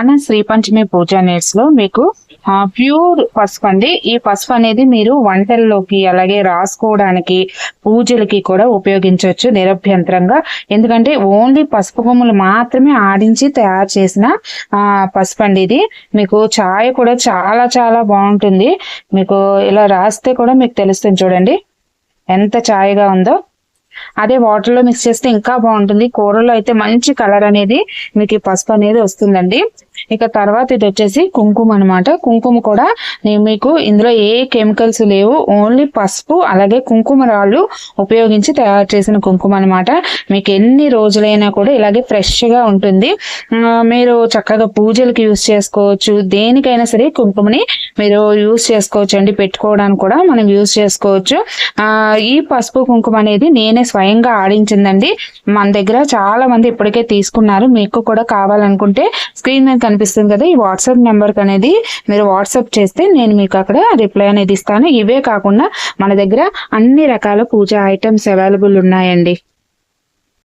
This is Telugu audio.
అన్న శ్రీ పంచమి పూజ నీడ్స్లో మీకు ప్యూర్ పసుపు అండి. ఈ పసుపు అనేది మీరు వంటల్లోకి అలాగే రాసుకోవడానికి పూజలకి కూడా ఉపయోగించవచ్చు నిరభ్యంతరంగా. ఎందుకంటే ఓన్లీ పసుపు కొమ్ములు మాత్రమే ఆడించి తయారు చేసిన ఆ పసుపు అండి ఇది. మీకు ఛాయ్ కూడా చాలా చాలా బాగుంటుంది. మీకు ఇలా రాస్తే కూడా మీకు తెలుస్తుంది చూడండి. ఎంత ఛాయ్గా ఉందో. అదే వాటర్లో మిక్స్ చేస్తే ఇంకా బాగుంటుంది. కూరలో అయితే మంచి కలర్ అనేది మీకు పసుపు అనేది వస్తుందండి. ఇక తర్వాత ఇది వచ్చేసి కుంకుమ అనమాట కుంకుమ కూడా నేను మీకు ఇందులో ఏ కెమికల్స్ లేవు ఓన్లీ పసుపు అలాగే కుంకుమ రాళ్ళు ఉపయోగించి తయారు చేసిన కుంకుమ అనమాట మీకు ఎన్ని రోజులైనా కూడా ఇలాగే ఫ్రెష్గా ఉంటుంది మీరు చక్కగా పూజలకి యూస్ చేసుకోవచ్చు. దేనికైనా సరే కుంకుమని మీరు యూస్ చేసుకోవచ్చు అండి. పెట్టుకోవడానికి కూడా మనం యూస్ చేసుకోవచ్చు. ఈ పసుపు కుంకుమ అనేది నేనే స్వయంగా ఆడించిందండి. మన దగ్గర చాలా మంది ఇప్పటికే తీసుకున్నారు. మీకు కూడా కావాలనుకుంటే స్క్రీన్ మీద కనిపిస్తుంది కదా ఈ వాట్సాప్ నెంబర్కి అనేది మీరు వాట్సాప్ చేస్తే నేను మీకు అక్కడ రిప్లై అనేది ఇస్తాను. ఇవే కాకుండా మన దగ్గర అన్ని రకాల పూజ ఐటమ్స్ అవైలబుల్ ఉన్నాయండి.